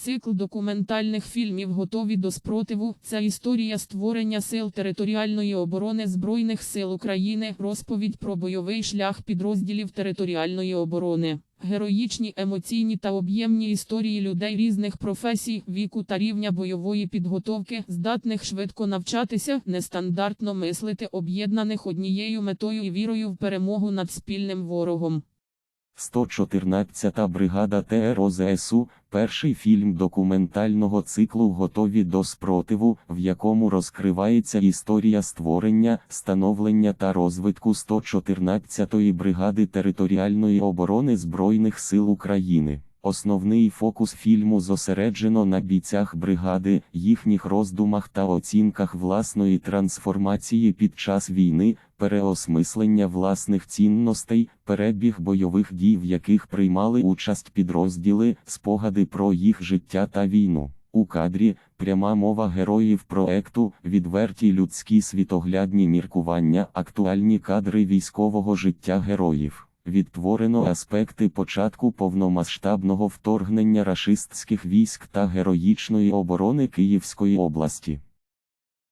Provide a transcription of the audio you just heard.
Цикл документальних фільмів готові до спротиву. Це історія створення сил територіальної оборони Збройних сил України, розповідь про бойовий шлях підрозділів територіальної оборони. Героїчні, емоційні та об'ємні історії людей різних професій, віку та рівня бойової підготовки, здатних швидко навчатися, нестандартно мислити, об'єднаних однією метою і вірою в перемогу над спільним ворогом. 114-та бригада ТРОЗСУ – перший фільм документального циклу «Готові до спротиву», в якому розкривається історія створення, становлення та розвитку 114-ї бригади територіальної оборони Збройних сил України. Основний фокус фільму зосереджено на бійцях бригади, їхніх роздумах та оцінках власної трансформації під час війни, переосмислення власних цінностей, перебіг бойових дій, в яких приймали участь підрозділи, спогади про їх життя та війну. У кадрі пряма мова героїв проекту, відверті людські світоглядні міркування, актуальні кадри військового життя героїв. Відтворено аспекти початку повномасштабного вторгнення рашистських військ та героїчної оборони Київської області.